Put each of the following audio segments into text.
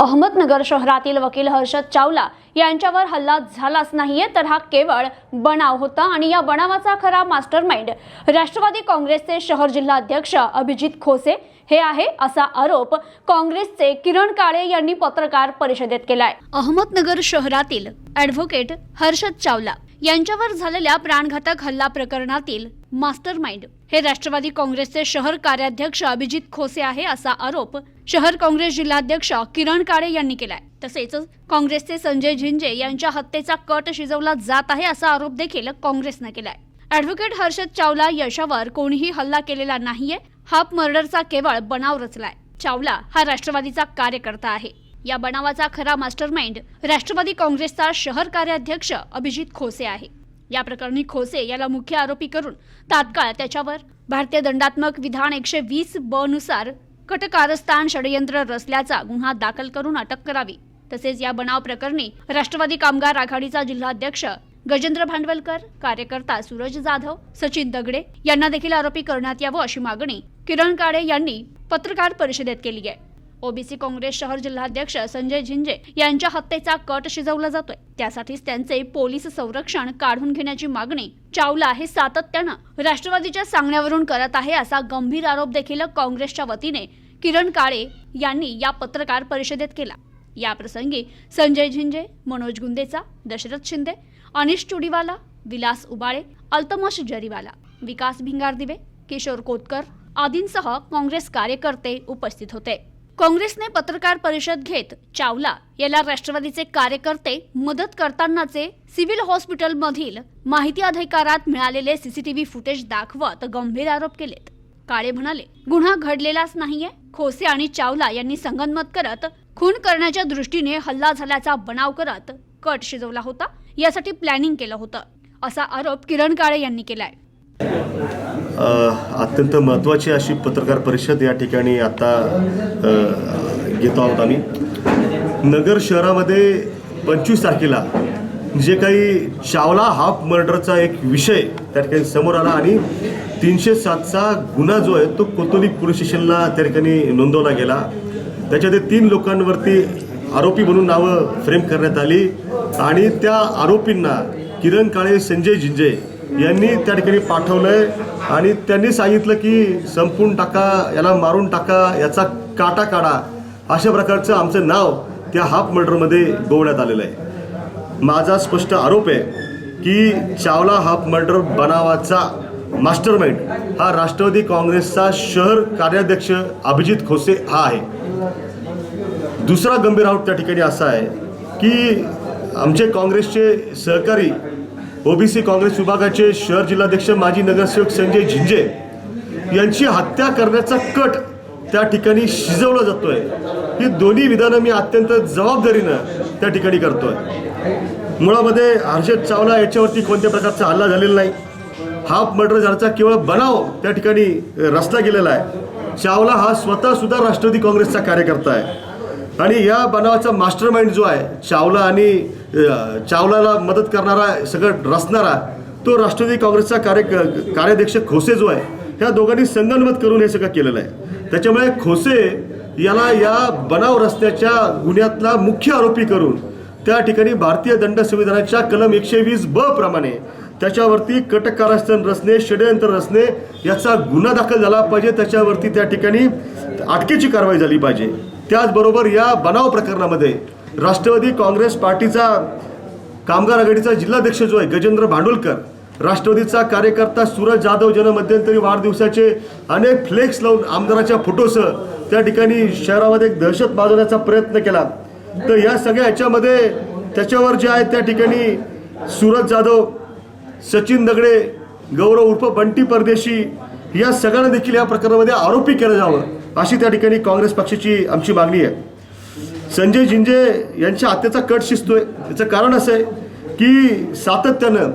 अहमदनगर शहरातील वकील हर्षद चावला यांच्यावर हल्ला झालाच नाहीये तर हा केवळ बनाव होता. आणि या बनावाचा खरा मास्टरमाइंड राष्ट्रवादी काँग्रेसचे शहर जिल्हाध्यक्ष अभिजित खोसे हे आहे असा आरोप काँग्रेसचे किरण काळे यांनी पत्रकार परिषदेत केलाय. अहमदनगर शहरातील ॲडव्होकेट हर्षद चावला यांच्यावर झालेल्या प्राणघातक हल्ला प्रकरणातील मास्टरमाइंड. हे राष्ट्रवादी काँग्रेसचे शहर कार्याध्यक्ष अभिजित खोसे आहे असा आरोप शहर काँग्रेस जिल्हाध्यक्ष किरण काळे यांनी केलाय. तसेच काँग्रेसचे संजय झिंजे यांच्या हत्येचा कट शिजवला जात आहे असा आरोप देखील काँग्रेसनं केलाय. ॲडव्होकेट हर्षद चावला यशावर कोणीही हल्ला केलेला नाहीये. हाफ मर्डरचा केवळ बनाव रचलाय. चावला हा राष्ट्रवादीचा कार्यकर्ता आहे. या बनावाचा खरा मास्टरमाइंड राष्ट्रवादी काँग्रेसचा शहर कार्याध्यक्ष अभिजित खोसे आहे. या प्रकरणी खोसे याला मुख्य आरोपी करून तात्काळ त्याच्यावर भारतीय दंडात्मक विधान एकशे वीस ब नुसार कटकारस्थान षडयंत्र रचल्याचा गुन्हा दाखल करून अटक करावी. तसेच या बनाव प्रकरणी राष्ट्रवादी कामगार आघाडीचा जिल्हाध्यक्ष गजेंद्र भांडवलकर कार्यकर्ता सूरज जाधव सचिन दगडे यांना देखील आरोपी करण्यात यावं अशी मागणी किरण काळे यांनी पत्रकार परिषदेत केली आहे. ओबीसी काँग्रेस शहर जिल्हाध्यक्ष संजय झिंजे यांच्या हत्येचा कट शिजवला जातोय. त्यासाठीच त्यांचे पोलीस संरक्षण काढून घेण्याची मागणी चावला हे सातत्यानं राष्ट्रवादीच्या सांगण्यावरून करत आहे असा गंभीर आरोप देखील काँग्रेसच्या वतीने किरण काळे यांनी या पत्रकार परिषदेत केला. या प्रसंगी संजय झिंजे मनोज गुंदेचा दशरथ शिंदे अनिश चुडीवाला विलास उबाळे अल्तमश जरीवाला विकास भिंगारदिवे किशोर कोतकर आदींसह काँग्रेस कार्यकर्ते उपस्थित होते. काँग्रेसने पत्रकार परिषद घेत चावला याला राष्ट्रवादीचे कार्यकर्ते मदत करतानाचे सिव्हिल हॉस्पिटलमधील माहिती अधिकारात मिळालेले सीसीटीव्ही फुटेज दाखवत गंभीर आरोप केलेत. काळे म्हणाले गुन्हा घडलेलाच नाहीये. खोसे आणि चावला यांनी संगनमत करत खून करण्याच्या दृष्टीने हल्ला झाल्याचा बनाव करत कट शिजवला होता. यासाठी प्लॅनिंग केलं होतं. असा आरोप किरण काळे यांनी केलाय. अत्यंत महत्त्वाची अशी पत्रकार परिषद या ठिकाणी आता घेतो आहोत आम्ही. नगर शहरामध्ये पंचवीस तारखेला जे काही चावला हाफ मर्डरचा एक विषय त्या ठिकाणी समोर आला आणि तीनशे सातचा गुन्हा जो आहे तो कोतोली पोलीस स्टेशनला त्या ठिकाणी नोंदवला गेला. त्याच्यामध्ये तीन लोकांवरती आरोपी म्हणून नावं फ्रेम करण्यात आली आणि त्या आरोपींना किरण काळे संजय झिंजे यांनी त्या ठिकाणी पाठवलंय आणि त्यांनी सांगितलं की संपून टाका याला मारून टाका याचा काटा काढा. अशा प्रकारचं आमचं नाव त्या हाफ मर्डरमध्ये गोवण्यात आलेलं आहे. माझा स्पष्ट आरोप आहे की चावला हाफ मर्डर बनावाचा मास्टर माइंड हा राष्ट्रवादी काँग्रेसचा शहर कार्याध्यक्ष अभिजित खोसे हा आहे. दुसरा गंभीर आरोप त्या ठिकाणी असा आहे की आमचे काँग्रेसचे सहकारी ओबीसी काँग्रेस विभागाचे शहर जिल्हाध्यक्ष माजी नगरसेवक संजय झिंजे यांची हत्या करण्याचा कट त्या ठिकाणी शिजवला जातोय. ही दोन्ही विधानं मी अत्यंत जबाबदारीनं त्या ठिकाणी करतोय. मुळामध्ये हर्षद चावला याच्यावरती कोणत्या प्रकारचा हल्ला झालेला नाही. हाफ मर्डर झाल्याचा केवळ बनाव त्या ठिकाणी रचला गेलेला आहे. चावला हा स्वतः सुद्धा राष्ट्रवादी काँग्रेसचा कार्यकर्ता आहे. आणि या बनावाचा मास्टर माइंड जो आहे चावला आणि चावलाला मदत करणारा सगळं रचणारा तो राष्ट्रवादी काँग्रेसचा कार्य कार्याध्यक्ष खोसे जो आहे ह्या दोघांनी संगनमत करून हे सगळं केलेलं आहे. त्याच्यामुळे खोसे याला या बनाव रस्त्याच्या गुन्ह्यातला मुख्य आरोपी करून त्या ठिकाणी भारतीय दंड संविधानाच्या कलम एकशे वीस ब प्रमाणे त्याच्यावरती कटक कारस्थान रचणे षडयंत्र रचणे याचा गुन्हा दाखल झाला पाहिजे. त्याच्यावरती त्या ठिकाणी अटकेची कारवाई झाली पाहिजे. त्याचबरोबर या बनाव प्रकरणामध्ये राष्ट्रवादी काँग्रेस पार्टीचा कामगार आघाडीचा जिल्हाध्यक्ष जो आहे गजेंद्र भांडुलकर राष्ट्रवादीचा कार्यकर्ता सूरज जाधव ज्यानं मध्यंतरी वाढदिवसाचे अनेक फ्लेक्स लावून आमदाराच्या फोटोसह त्या ठिकाणी शहरामध्ये एक दहशत माजवण्याचा प्रयत्न केला. तर या सगळ्या ह्याच्यामध्ये त्याच्यावर जे आहे त्या ठिकाणी सूरज जाधव सचिन दगडे गौरव उर्फ बंटी परदेशी या सगळ्यांना देखील या प्रकरणामध्ये आरोपी केलं जावं. अशी त्या ठिकाणी काँग्रेस पक्षाची आमची मागणी आहे. संजय झिंजे यांच्या हत्येचा कट शिजतोय. त्याचं कारण असं आहे की सातत्यानं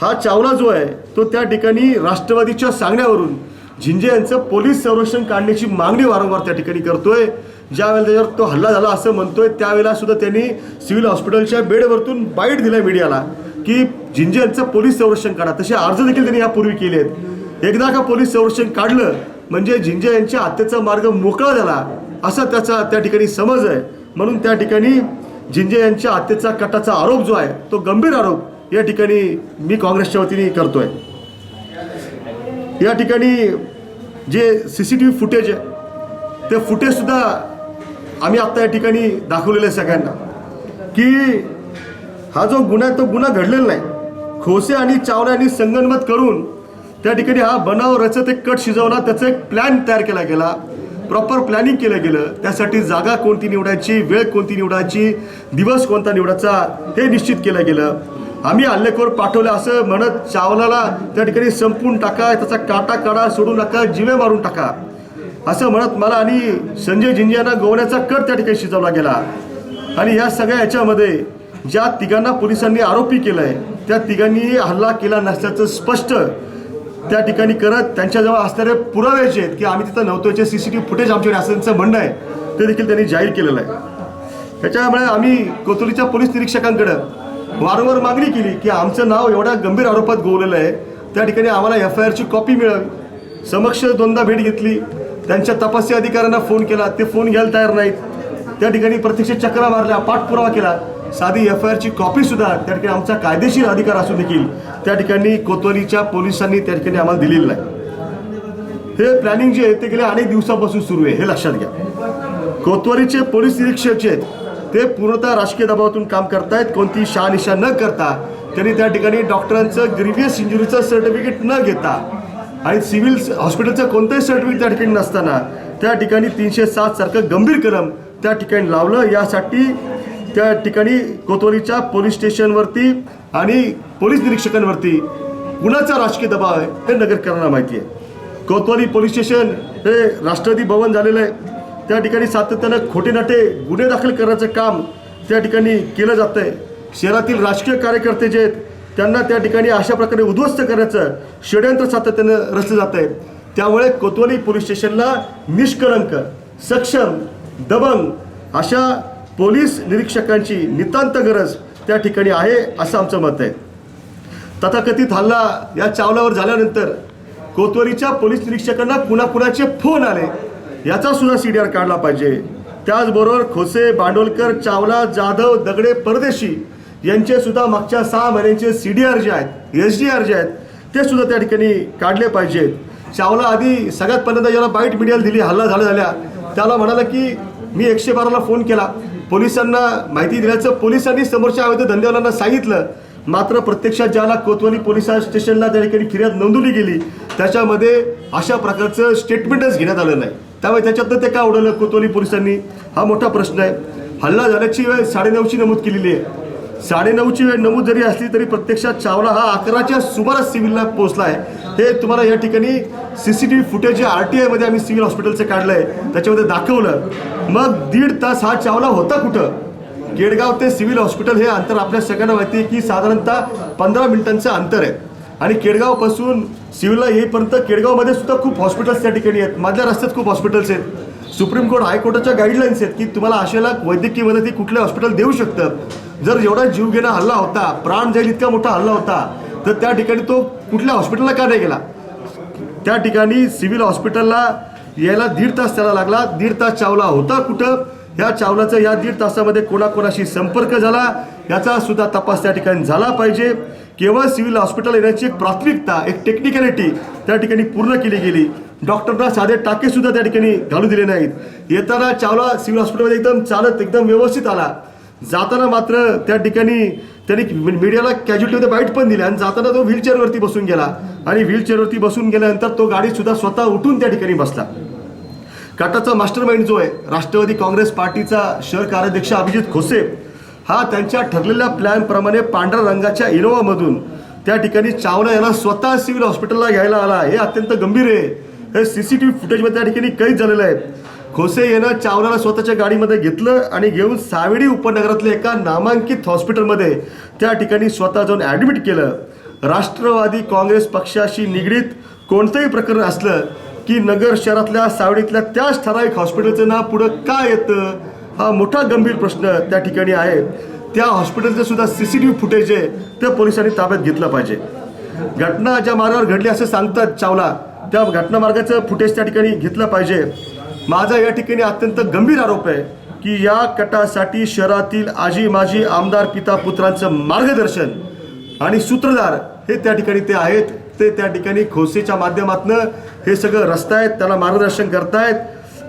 हा चावला जो आहे तो त्या ठिकाणी राष्ट्रवादीच्या सांगण्यावरून झिंजे यांचं पोलीस संरक्षण काढण्याची मागणी वारंवार त्या ठिकाणी करतोय. ज्यावेळेला त्याच्यावर तो हल्ला झाला असं म्हणतोय त्यावेळेला सुद्धा त्यांनी सिव्हिल हॉस्पिटलच्या बेडवरतून बाईट दिलाय मीडियाला की झिंजे यांचं पोलीस संरक्षण काढा. तसे अर्ज देखील त्यांनी यापूर्वी केले आहेत एकदा का पोलीस संरक्षण काढलं म्हणजे झिंजे यांच्या हत्येचा मार्ग मोकळा झाला असा त्याचा त्या ठिकाणी समज आहे. म्हणून त्या ठिकाणी जिंजे यांच्या हत्येचा कटाचा आरोप जो आहे तो गंभीर आरोप या ठिकाणी मी काँग्रेसच्या वतीने करतोय. या ठिकाणी जे C C T V footage आहे ते फुटेजसुद्धा आम्ही आत्ता या ठिकाणी दाखवलेलं आहे सगळ्यांना. की हा जो गुन्हा आहे तो गुन्हा घडलेला नाही. खोसे आणि चावला यांनी संगनमत करून त्या ठिकाणी हा बनाव रचत एक कट शिजवला त्याचा एक प्लॅन तयार केला गेला. प्रॉपर प्लॅनिंग केलं गेलं. त्यासाठी जागा कोणती निवडायची वेळ कोणती निवडायची दिवस कोणता निवडायचा हे निश्चित केलं गेलं. आम्ही हल्लेखोर पाठवलं असं म्हणत चावलाला त्या ठिकाणी संपून टाका त्याचा काटा काढा सोडू नका जिवे मारून टाका. असं म्हणत मला आणि संजय जिंजे यांना गोवण्याचा कट त्या ठिकाणी शिजवला गेला. आणि या सगळ्या याच्यामध्ये ज्या तिघांना पोलिसांनी आरोपी केलंय त्या तिघांनी हल्ला केला नसल्याचं स्पष्ट त्या ठिकाणी करत त्यांच्याजवळ असणारे पुराव्याचे आहेत की आम्ही तिथं नव्हतो याचे सी सी टी फुटेज आमच्याकडे असं त्यांचं म्हणणं आहे ते देखील त्यांनी जाहीर केलेलं आहे. त्याच्यामुळे आम्ही कोतुलीच्या पोलीस निरीक्षकांकडं वारंवार मागणी केली की आमचं नाव एवढ्या गंभीर आरोपात गोवलेलं आहे. त्या ठिकाणी आम्हाला एफ आय आरची कॉपी मिळावी. समक्ष दोनदा भेट घेतली. त्यांच्या तपासी अधिकाऱ्यांना फोन केला. ते फोन घ्यायला तयार नाहीत. त्या ठिकाणी प्रत्यक्ष चक्रा मारल्या पाठपुरावा केला. साधी एफ आय आरची कॉपीसुद्धा त्या ठिकाणी आमचा कायदेशीर अधिकार असून देखील त्या ठिकाणी कोतवालीच्या पोलिसांनी त्या ठिकाणी आम्हाला दिलेलं आहे हे प्लॅनिंग जे आहे ते गेल्या अनेक दिवसापासून सुरू आहे हे लक्षात घ्या. कोतवालीचे पोलीस निरीक्षक जे आहेत ते पूर्णतः राजकीय दबावातून काम करतायत कोणती शहानिशा न करता. त्यांनी त्या ठिकाणी डॉक्टरांचं ग्रिव्हियस इंजुरीचं सर्टिफिकेट न घेता आणि सिव्हिल हॉस्पिटलचं कोणतंही सर्टिफिकेट त्या ठिकाणी नसताना त्या ठिकाणी तीनशे सात सारखं गंभीर कलम त्या ठिकाणी लावलं. यासाठी त्या ठिकाणी कोतवालीच्या पोलीस स्टेशनवरती आणि पोलीस निरीक्षकांवरती कुणाचा राजकीय दबाव आहे हे नगरकरांना माहिती आहे. कोतवाली पोलीस स्टेशन हे राष्ट्रवादी भवन झालेलं आहे. त्या ठिकाणी सातत्यानं खोटे नाटे गुन्हे दाखल करण्याचं काम त्या ठिकाणी केलं जातं आहे शहरातील राजकीय कार्यकर्ते जे आहेत त्यांना त्या ठिकाणी अशा प्रकारे उद्ध्वस्त करण्याचं षडयंत्र सातत्यानं रचलं जातं आहे त्यामुळे कोतवाली पोलीस स्टेशनला निष्कलंक सक्षम दबंग अशा पोलीस निरीक्षकांची नितांत गरज त्या ठिकाणी आहे असं आमचं मत आहे. तथाकथित हल्ला या चावलावर झाल्यानंतर कोतवालीच्या पोलीस निरीक्षकांना कुणाकुणाचे फोन आले याचा सुद्धा सी डी आर काढला पाहिजे. त्याचबरोबर खोसे बांडोलकर चावला जाधव दगडे परदेशी यांचे सुद्धा मागच्या सहा महिन्यांचे सी डी आर जे आहेत एस डी आर जे आहेत ते सुद्धा त्या ठिकाणी काढले पाहिजेत चावला आधी सगळ्यात पहिल्यांदा ज्याला बाईट मीडियाला दिली हल्ला झाला झाल्या त्याला म्हणाला की मी एकशे बाराला फोन केला. पोलिसांना माहिती दिल्याचं पोलिसांनी समोरच्या अवैध धंदेवाल्यांना सांगितलं. मात्र प्रत्यक्षात ज्याला कोतवाली पोलीस स्टेशनला त्या ठिकाणी फिर्याद नोंदवली गेली त्याच्यामध्ये अशा प्रकारचं स्टेटमेंटच घेण्यात आलं नाही. त्यामुळे त्याच्यातनं ते का उडवलं कोतवाली पोलिसांनी? हा मोठा प्रश्न आहे. हल्ला झाल्याची वेळ साडेनऊची नमूद केलेली आहे. साडेनऊची वेळ नमूद जरी असली तरी प्रत्यक्षात चावला हा अकराच्या सुमारास सिव्हिलला पोहोचला आहे हे तुम्हाला या ठिकाणी C C T V footage जे आर टी आयमध्ये आम्ही सिव्हिल हॉस्पिटलचं काढलं आहे त्याच्यामध्ये दाखवलं. मग दीड तास हा चावला होता कुठं? केडगाव ते सिव्हिल हॉस्पिटल हे अंतर आपल्या सगळ्यांना माहिती आहे की साधारणतः पंधरा मिनिटांचं अंतर आहे. आणि केडगावपासून सिव्हिलला येईपर्यंत केडगावमध्ये सुद्धा खूप हॉस्पिटल्स त्या ठिकाणी आहेत. मधल्या रस्त्यात खूप हॉस्पिटल्स आहेत. सुप्रीम कोर्ट हायकोर्टाच्या गाईडलाईन्स आहेत की तुम्हाला अशाला वैद्यकीय मदत ही कुठलं हॉस्पिटल देऊ शकतं. जर एवढा जीव घेणा हल्ला होता प्राण जाईल इतका मोठा हल्ला होता तर त्या ठिकाणी तो कुठल्या हॉस्पिटलला का नाही गेला? त्या ठिकाणी सिव्हिल हॉस्पिटलला यायला दीड तास त्याला लागला. दीड तास चावला होता कुठं? ह्या चावलाचा या दीड तासामध्ये कोणाकोणाशी संपर्क झाला? याचा सुद्धा तपास त्या ठिकाणी झाला पाहिजे. केवळ सिव्हिल हॉस्पिटल येण्याची एक प्राथमिकता एक टेक्निकॅलिटी त्या ठिकाणी पूर्ण केली गेली. डॉक्टरना साधे टाके सुद्धा त्या ठिकाणी घालू दिले नाहीत. येताना चावला सिव्हिल हॉस्पिटलमध्ये एकदम चालत एकदम व्यवस्थित आला. जाताना मात्र त्या ठिकाणी त्यांनी मीडियाला कॅज्युअलिटीमध्ये बाईट पण दिली आणि जाताना तो व्हीलचेअरवरती बसून गेला. आणि व्हीलचेअरवरती बसून गेल्यानंतर तो गाडीसुद्धा स्वतः उठून त्या ठिकाणी बसला. काटाचा मास्टर माइंड जो आहे राष्ट्रवादी काँग्रेस पार्टीचा शहर कार्याध्यक्ष अभिजित खोसे हा त्यांच्या ठरलेल्या प्लॅनप्रमाणे पांढऱ्या रंगाच्या इनोवामधून त्या ठिकाणी चावला यांना स्वतः सिव्हिल हॉस्पिटलला घ्यायला आला. हे अत्यंत गंभीर आहे. हे सी सी टी व्ही फुटेजमध्ये त्या ठिकाणी कैद झालेलं आहे खोसे यानं चावलाला स्वतःच्या गाडीमध्ये घेतलं आणि घेऊन सावेडी उपनगरातल्या एका नामांकित हॉस्पिटलमध्ये त्या ठिकाणी स्वतः जाऊन ॲडमिट केलं. राष्ट्रवादी काँग्रेस पक्षाशी निगडीत कोणतंही प्रकरण असलं की नगर शहरातल्या सावडीतल्या त्याच ठराविक हॉस्पिटलचं नाव पुढं का येतं? हा मोठा गंभीर प्रश्न त्या ठिकाणी आहे. त्या हॉस्पिटलचे सुद्धा C C T V footage आहे ते पोलिसांनी ताब्यात घेतलं पाहिजे. घटना ज्या मार्गावर घडली असं सांगतात चावला त्या घटना मार्गाचं फुटेज त्या ठिकाणी घेतलं पाहिजे. माझा या ठिकाणी अत्यंत गंभीर आरोप आहे की या कटासाठी शहरातील आजी माजी आमदार पिता पुत्रांचं मार्गदर्शन आणि सूत्रधार हे त्या ठिकाणी ते आहेत. ते त्या ठिकाणी खोसेच्या माध्यमातनं हे सगळं रस्तायत त्याला मार्गदर्शन करतायत.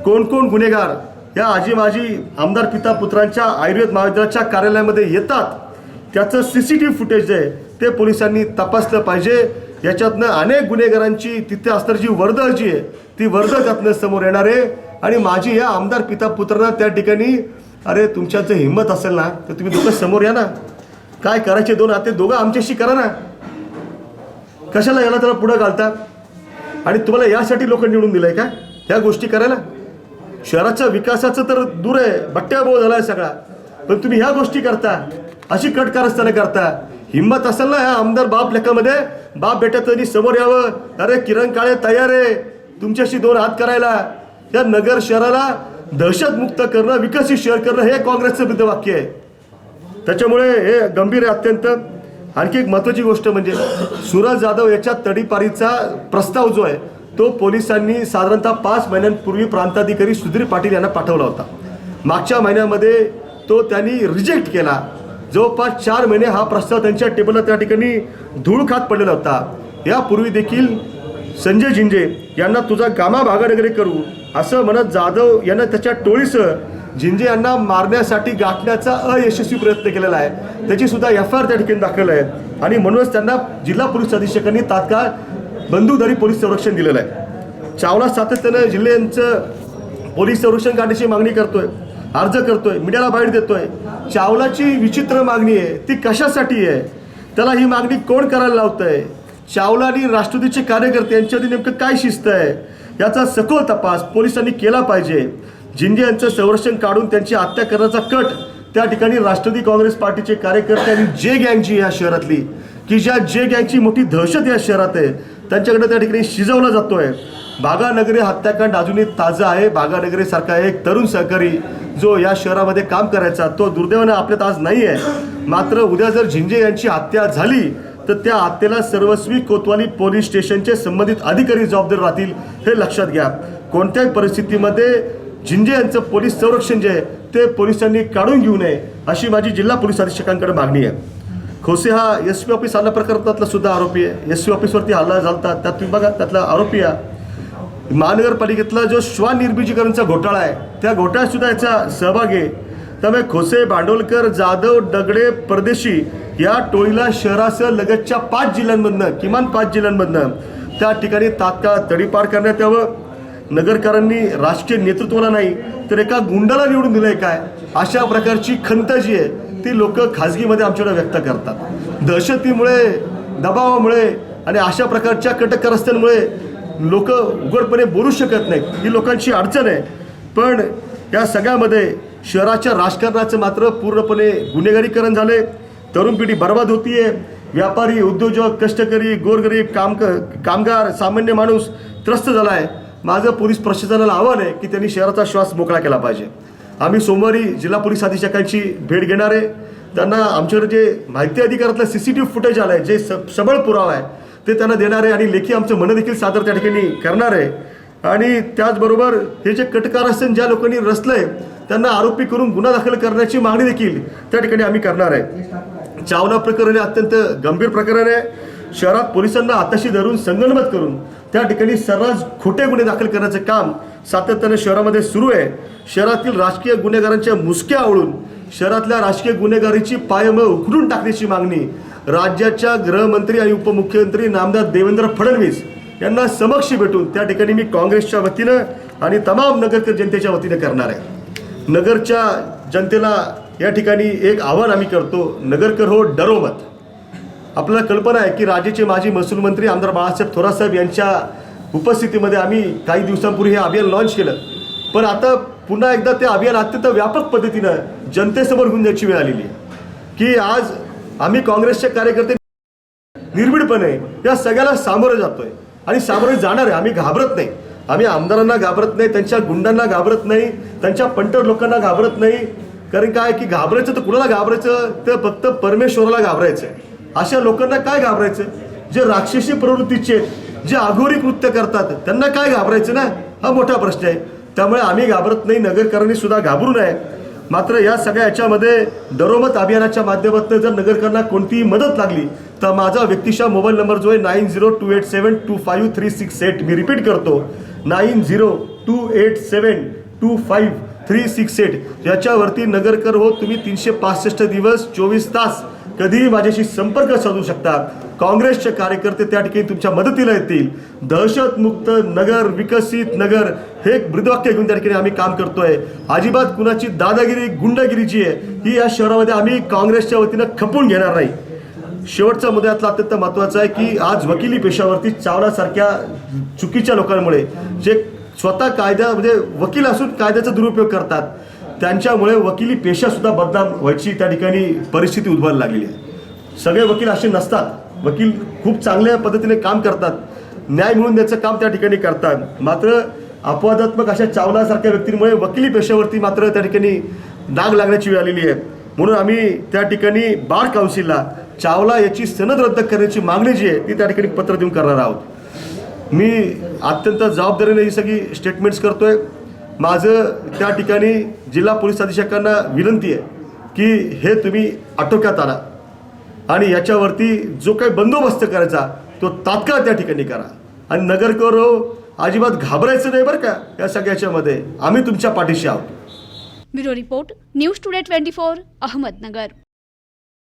कोण कोण गुन्हेगार या आजी माजी आमदार पिता पुत्रांच्या आयुर्वेद महाविद्यालयाच्या कार्यालयामध्ये येतात. त्याचं C C T V footage आहे. ते पोलिसांनी तपासलं पाहिजे. याच्यातनं अनेक गुन्हेगारांची तिथे असणारी जी वर्दळ जी आहे ती वर्दळ त्यातनं समोर येणार आहे. आणि माझी या आमदार पिता पुत्रांना त्या ठिकाणी अरे तुमच्यात जर हिंमत असेल ना तर तुम्ही दोघं समोर या ना. काय करायचे दोन हाते दोघं आमच्याशी करा ना. कशाला याला त्याला पुढं घालता? आणि तुम्हाला यासाठी लोक निवडून दिलंय का? ह्या गोष्टी करायला? शहराच्या विकासाचं तर दूर आहे बट्ट्या बोळ आहे सगळा. पण तुम्ही ह्या गोष्टी करता अशी कट कारस्थानं करता. हिंमत असेल ना ह्या आमदार बाप लेखामध्ये? बाप बेटा तरी समोर यावं. अरे किरण काळे तयार आहे तुमच्याशी दोन हात करायला. या नगर शहराला दहशतमुक्त करणं विकसित शहर करणं हे काँग्रेसचं बुद्ध वाक्य आहे. त्याच्यामुळे हे गंभीर आहे अत्यंत. आणखी एक महत्त्वाची गोष्ट म्हणजे सुरज जाधव याच्या तडीपारीचा प्रस्ताव जो आहे तो पोलिसांनी साधारणतः पाच महिन्यांपूर्वी प्रांताधिकारी सुधीर पाटील यांना पाठवला होता. मागच्या महिन्यामध्ये तो त्यांनी रिजेक्ट केला. जवळपास चार महिने हा प्रस्ताव त्यांच्या टेबलला त्या ठिकाणी धूळ खात पडलेला होता. यापूर्वी देखील संजय झिंजे यांना तुझा गामा भागाडगरे करू असं म्हणत जाधव यांना त्याच्या टोळीसह झिंजे यांना मारण्यासाठी गाठण्याचा अयशस्वी प्रयत्न केलेला आहे. त्याची सुद्धा एफ आय आर त्या ठिकाणी दाखल आहे. आणि म्हणूनच त्यांना जिल्हा पोलीस अधीक्षकांनी तात्काळ बंदूकधारी पोलीस संरक्षण दिलेलं आहे. चावला सातत्यानं जिल्ह्यांचं पोलीस संरक्षण काढण्याची मागणी करतोय अर्ज करतोय मीडियाला बाहेर देतोय. चावलाची विचित्र मागणी आहे ती कशासाठी आहे? त्याला ही मागणी कोण करायला लावतंय? चावला आणि राष्ट्रवादीचे कार्यकर्ते यांच्यामध्ये नेमकं काय शिस्त आहे? याचा सखोल तपास पोलिसांनी केला पाहिजे. जिंदे यांचं संरक्षण काढून त्यांची हत्या करण्याचा कट त्या ठिकाणी राष्ट्रवादी काँग्रेस पार्टीचे कार्यकर्ते आणि जे गँगची या शहरातली की ज्या जे गँगची मोठी दहशत या शहरात आहे त्यांच्याकडे त्या ठिकाणी शिजवला जातोय. बागानगरी हत्याकांड अजूनही ताजं आहे. बागानगरीसारखा एक तरुण सहकारी जो या शहरामध्ये काम करायचा तो दुर्दैवानं आपल्यात आज नाही आहे मात्र उद्या जर झिंजे यांची हत्या झाली तर त्या हत्येला सर्वस्वी कोतवाली पोलीस स्टेशनचे संबंधित अधिकारी जबाबदार राहतील हे लक्षात घ्या. कोणत्याही परिस्थितीमध्ये झिंजे यांचं पोलीस संरक्षण जे आहे ते पोलिसांनी काढून घेऊ नये अशी माझी जिल्हा पोलीस अधीक्षकांकडे मागणी आहे. खोसे हा एस पी ऑफिस हल्ला प्रकरणातला सुद्धा आरोपी आहे. एस पी ऑफिसवरती हल्ला झालता. त्यात तुम्ही बघा त्यातला आरोपी आहे महानगरपालिकेतला जो श्वानिर्बीजीकरणचा घोटाळा आहे त्या घोटाळ्यात सुद्धा याचा सहभाग आहे. त्यामुळे खोसे भांडवलकर जाधव दगडे परदेशी या टोळीला शहरासह लगतच्या पाच जिल्ह्यांमधनं किमान पाच जिल्ह्यांमधनं त्या ठिकाणी तात्काळ तडीपार करण्यात यावं. नगरकरांनी राष्ट्रीय नेतृत्वाला नाही तर एका गुंडाला निवडून दिलंय काय? अशा प्रकारची खंत जी आहे. ती लोक खाजगीमध्ये आमच्याकडे व्यक्त करतात. दहशतीमुळे दबावामुळे आणि अशा प्रकारच्या कटकरस्त्यांमुळे लोक उघडपणे बोलू शकत नाहीत. ही लोकांची अडचण आहे. पण या सगळ्यामध्ये शहराच्या राजकारणाचं मात्र पूर्णपणे गुन्हेगारीकरण झाले. तरुण पिढी बर्बाद होतीये. व्यापारी उद्योजक कष्टकरी गोरगरीब काम कामगार सामान्य माणूस त्रस्त झाला आहे माझं पोलीस प्रशासनाला आव्हान आहे की त्यांनी शहराचा श्वास मोकळा केला पाहिजे. आम्ही सोमवारी जिल्हा पोलीस अधीक्षकांची भेट घेणार आहे. त्यांना आमच्याकडे जे माहिती अधिकारातलं C C T V footage आलं आहे जे स सबळ पुरावा आहे ते त्यांना देणार आहे आणि लेखी आमचं म्हणणं देखील सादर त्या ठिकाणी करणार आहे. आणि त्याचबरोबर हे जे कटकारस्थान ज्या लोकांनी रचलंय त्यांना आरोपी करून गुन्हा दाखल करण्याची मागणी देखील त्या ठिकाणी आम्ही करणार आहे. चावला प्रकरण हे अत्यंत गंभीर प्रकरण आहे. शहरात पोलिसांना आताशी धरून संगनमत करून त्या ठिकाणी सर्रास खोटे गुन्हे दाखल करण्याचं काम सातत्याने शहरामध्ये सुरू आहे. शहरातील राजकीय गुन्हेगारांच्या मुसक्या आवळून शहरातल्या राजकीय गुन्हेगारीची पायमळ उखडून टाकण्याची मागणी राज्याच्या गृहमंत्री आणि उपमुख्यमंत्री नामदार देवेंद्र फडणवीस यांना समक्ष भेटून त्या ठिकाणी मी काँग्रेसच्या वतीनं आणि तमाम नगरकर जनतेच्या वतीनं करणार आहे. नगरच्या जनतेला या ठिकाणी एक आव्हान आम्ही करतो. नगरकर हो डरो मत. आपल्याला कल्पना आहे की राज्याचे माजी महसूल मंत्री आमदार बाळासाहेब थोरात यांच्या उपस्थितीमध्ये आम्ही काही दिवसांपूर्वी हे अभियान लॉन्च केलं. पण आता पुन्हा एकदा ते अभियान अत्यंत व्यापक पद्धतीनं जनतेसमोर घेऊन जायची वेळ आलेली आहे. की आज आम्ही काँग्रेसचे कार्यकर्ते निर्भीडपणे या सगळ्याला सामोरं जातोय. आणि सामोरे जाणार आहे. आम्ही घाबरत नाही. आम्ही आमदारांना घाबरत नाही त्यांच्या गुंडांना घाबरत नाही त्यांच्या पंटर लोकांना घाबरत नाही. कारण काय? की घाबरायचं तर कुणाला घाबरायचं? तर फक्त परमेश्वराला घाबरायचं आहे. अशा लोकांना काय घाबरायचं? जे राक्षसी प्रवृत्तीचे आहेत, जे अघोरी कृत्य करतात त्यांना काय घाबरायचं ना? हा मोठा प्रश्न आहे. त्यामुळे आम्ही घाबरत नाही नगरकरांनी सुद्धा घाबरू नये. मात्र या सगळ्या याच्यामध्ये दरोमत अभियानाच्या माध्यमातून जर नगरकरांना कोणतीही मदत लागली तर माझा व्यक्तिशा मोबाईल नंबर जो आहे nine zero two eight seven two five three six eight मी रिपीट करतो. Nine zero two eight seven two five three six eight. याच्यावरती नगरकर हो तुम्ही तीनशे पासष्ट दिवस चोवीस तास कधीही माझ्याशी संपर्क साधू शकता काँग्रेसचे कार्यकर्ते त्या ठिकाणी तुमच्या मदतीला येतील. दहशतमुक्त नगर विकसित नगर हे एक ब्रीदवाक्य घेऊन त्या ठिकाणी आम्ही काम करतोय. अजिबात कुणाची दादागिरी गुंडगिरी जी आहे. ही या शहरामध्ये आम्ही काँग्रेसच्या वतीनं खपवून घेणार नाही. शेवटचा मुद्दा यातला अत्यंत महत्त्वाचा आहे की आज वकिली पेशावरती चावलासारख्या चुकीच्या लोकांमुळे जे स्वतः कायद्यामध्ये म्हणजे वकील असून कायद्याचा दुरुपयोग करतात. त्यांच्यामुळे वकिली पेशासुद्धा बदनाम व्हायची त्या ठिकाणी परिस्थिती उद्भवायला लागलेली आहे. सगळे वकील असे नसतात. वकील खूप चांगल्या पद्धतीने काम करतात. न्याय मिळून द्यायचं काम त्या ठिकाणी करतात. मात्र अपवादात्मक अशा चावलासारख्या व्यक्तींमुळे वकिली पेशावरती मात्र त्या ठिकाणी डाग लागण्याची वेळ आलेली आहे. म्हणून आम्ही त्या ठिकाणी बार काउन्सिलला चावला याची सनद रद्द करण्याची मागणी जी आहे ती त्या ठिकाणी पत्र देऊन करणार आहोत. मी अत्यंत जबाबदारीने ही सगळी स्टेटमेंट्स करतो आहे माझं त्या ठिकाणी जिल्हा पोलीस अधीक्षकांना विनंती आहे की हे तुम्ही आटोक्यात आणा. आणि याच्यावरती जो काही बंदोबस्त करायचा तो तात्काळ त्या ठिकाणी करा. आणि नगरकर अजिबात घाबरायचं नाही बरं का या सगळ्याच्यामध्ये. आम्ही तुमच्या पाठीशी आहोत. Bureau report news today twenty four Ahmednagar.